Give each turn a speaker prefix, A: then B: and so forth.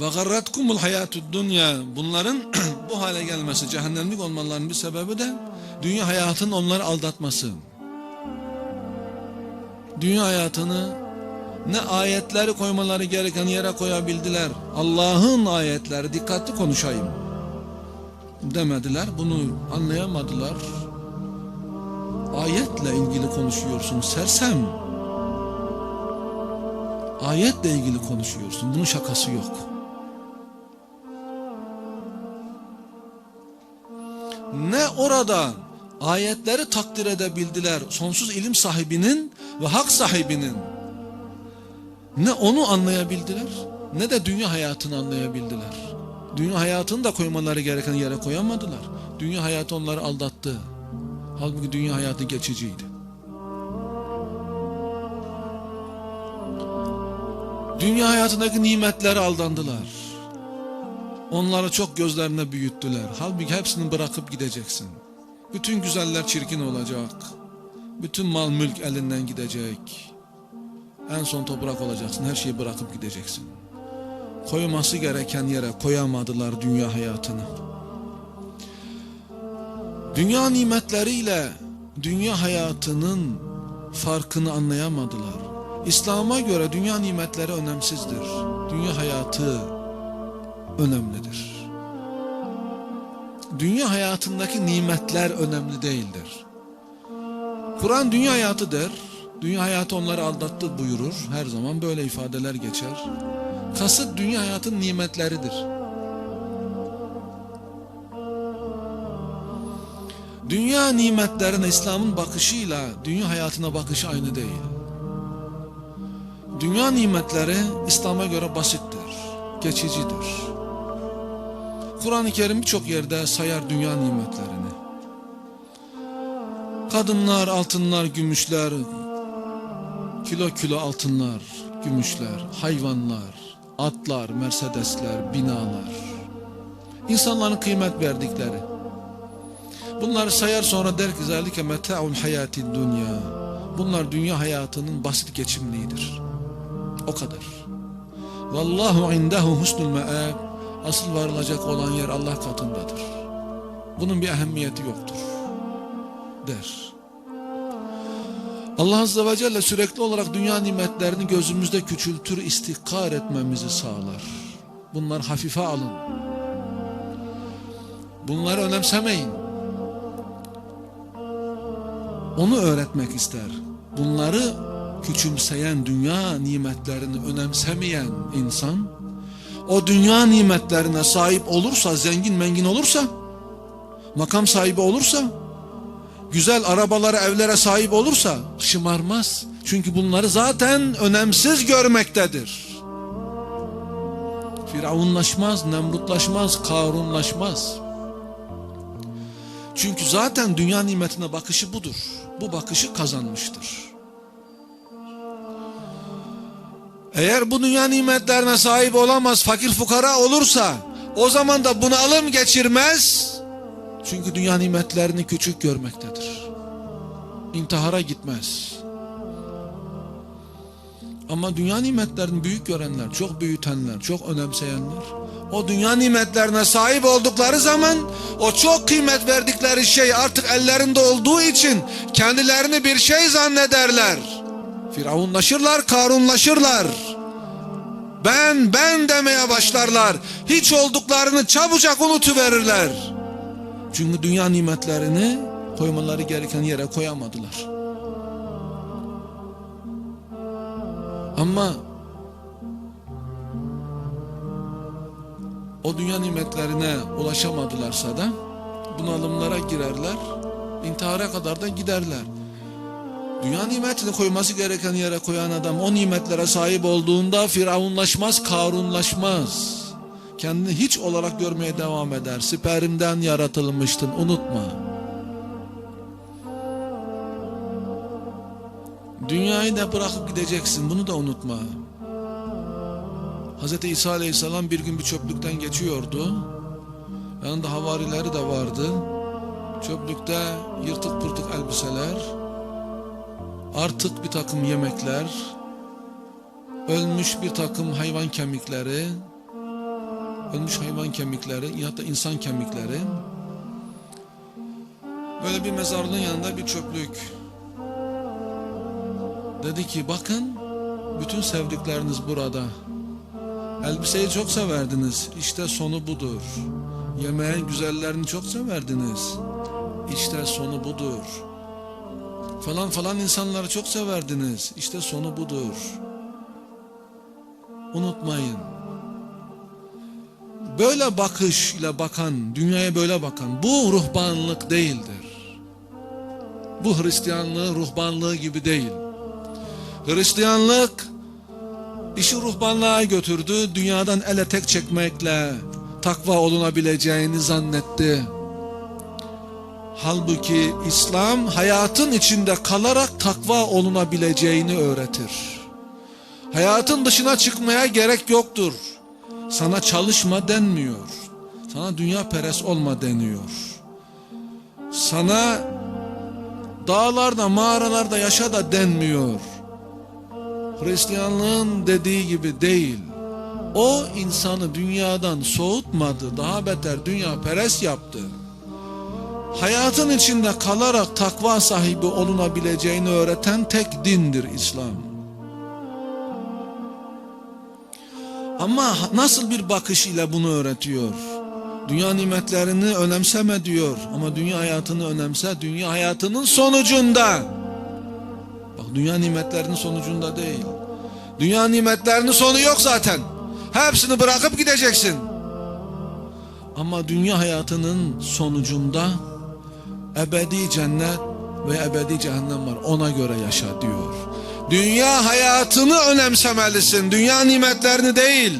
A: Ve garratkumul hayatud dünya. Bunların bu hale gelmesi, cehennemlik olmalarının bir sebebi de dünya hayatının onları aldatması. Dünya hayatını ne ayetleri koymaları gereken yere koyabildiler. Allah'ın ayetleri dikkatli konuşayım demediler. Bunu anlayamadılar. Ayetle ilgili konuşuyorsun sersem. Ayetle ilgili konuşuyorsun. Bunun şakası yok. Orada ayetleri takdir edebildiler sonsuz ilim sahibinin ve hak sahibinin ne onu anlayabildiler ne de dünya hayatını anlayabildiler. Dünya hayatını da koymaları gereken yere koyamadılar. Dünya hayatı onları aldattı. Halbuki dünya hayatı geçiciydi. Dünya hayatındaki nimetlere aldandılar. Onları çok gözlerine büyüttüler. Halbuki hepsini bırakıp gideceksin. Bütün güzeller çirkin olacak. Bütün mal mülk elinden gidecek. En son toprak olacaksın. Her şeyi bırakıp gideceksin. Koyması gereken yere koyamadılar dünya hayatını. Dünya nimetleriyle dünya hayatının farkını anlayamadılar. İslam'a göre dünya nimetleri önemsizdir. Dünya hayatı önemlidir. Dünya hayatındaki nimetler önemli değildir. Kur'an dünya hayatı der. Dünya hayatı onları aldattı buyurur. Her zaman böyle ifadeler geçer. Kasıt dünya hayatın nimetleridir. Dünya nimetlerine İslam'ın bakışıyla dünya hayatına bakışı aynı değil. Dünya nimetleri İslam'a göre basittir, geçicidir. Kur'an-ı Kerim birçok yerde sayar dünya nimetlerini. Kadınlar, altınlar, gümüşler, kilo kilo altınlar, gümüşler, hayvanlar, atlar, mercedesler, binalar. İnsanların kıymet verdikleri. Bunları sayar sonra der ki zalike meta'ul hayati dünya. Bunlar dünya hayatının basit geçimliğidir. O kadar. Vallahu indehu husnul me'ab. Asıl varılacak olan yer Allah katındadır. Bunun bir ehemmiyeti yoktur. Der. Allah Azze ve Celle sürekli olarak dünya nimetlerini gözümüzde küçültür, istihkar etmemizi sağlar. Bunlar hafife alın. Bunları önemsemeyin. Onu öğretmek ister. Bunları küçümseyen dünya nimetlerini önemsemeyen insan o dünya nimetlerine sahip olursa, zengin mengin olursa, makam sahibi olursa, güzel arabalara, evlere sahip olursa şımarmaz. Çünkü bunları zaten önemsiz görmektedir. Firavunlaşmaz, Nemrutlaşmaz, Karunlaşmaz. Çünkü zaten dünya nimetine bakışı budur. Bu bakışı kazanmıştır. Eğer bu dünya nimetlerine sahip olamaz, fakir fukara olursa o zaman da bunalım geçirmez. Çünkü dünya nimetlerini küçük görmektedir. İntihara gitmez. Ama dünya nimetlerini büyük görenler, çok büyütenler, çok önemseyenler o dünya nimetlerine sahip oldukları zaman o çok kıymet verdikleri şey artık ellerinde olduğu için kendilerini bir şey zannederler. Firavunlaşırlar, karunlaşırlar. Ben, ben demeye başlarlar. Hiç olduklarını çabucak unutuverirler. Çünkü dünya nimetlerini koymaları gereken yere koyamadılar. Ama o dünya nimetlerine ulaşamadılarsa da bunalımlara girerler, intihara kadar da giderler. Dünya nimetini koyması gereken yere koyan adam o nimetlere sahip olduğunda firavunlaşmaz, karunlaşmaz. Kendini hiç olarak görmeye devam eder. Siperimden yaratılmıştın, unutma. Dünyayı da bırakıp gideceksin, bunu da unutma. Hz. İsa Aleyhisselam bir gün bir çöplükten geçiyordu. Yanında havarileri de vardı. Çöplükte yırtık pırtık elbiseler, artık bir takım yemekler, ölmüş bir takım hayvan kemikleri, ölmüş hayvan kemikleri ya da insan kemikleri. Böyle bir mezarlığın yanında bir çöplük. Dedi ki bakın bütün sevdikleriniz burada. Elbiseyi çok severdiniz. İşte sonu budur. Yemeğin güzellerini çok severdiniz. İşte sonu budur. Falan falan insanları çok severdiniz. İşte sonu budur. Unutmayın. Böyle bakış ile bakan, dünyaya böyle bakan bu ruhbanlık değildir. Bu Hristiyanlığı ruhbanlığı gibi değil. Hristiyanlık işi ruhbanlığa götürdü. Dünyadan ele tek çekmekle takva olunabileceğini zannetti. Halbuki İslam hayatın içinde kalarak takva olunabileceğini öğretir. Hayatın dışına çıkmaya gerek yoktur. Sana çalışma denmiyor. Sana dünya peres olma deniyor. Sana dağlarda mağaralarda yaşa da denmiyor. Hristiyanlığın dediği gibi değil. O insanı dünyadan soğutmadı. Daha beter dünya peres yaptı. Hayatın içinde kalarak takva sahibi olunabileceğini öğreten tek dindir İslam. Ama nasıl bir bakış ile bunu öğretiyor? Dünya nimetlerini önemseme diyor. Ama dünya hayatını önemse, dünya hayatının sonucunda. Bak dünya nimetlerinin sonucunda değil. Dünya nimetlerinin sonu yok zaten. Hepsini bırakıp gideceksin. Ama dünya hayatının sonucunda ebedi cennet ve ebedi cehennem var. Ona göre yaşa diyor. Dünya hayatını önemsemelisin. Dünya nimetlerini değil.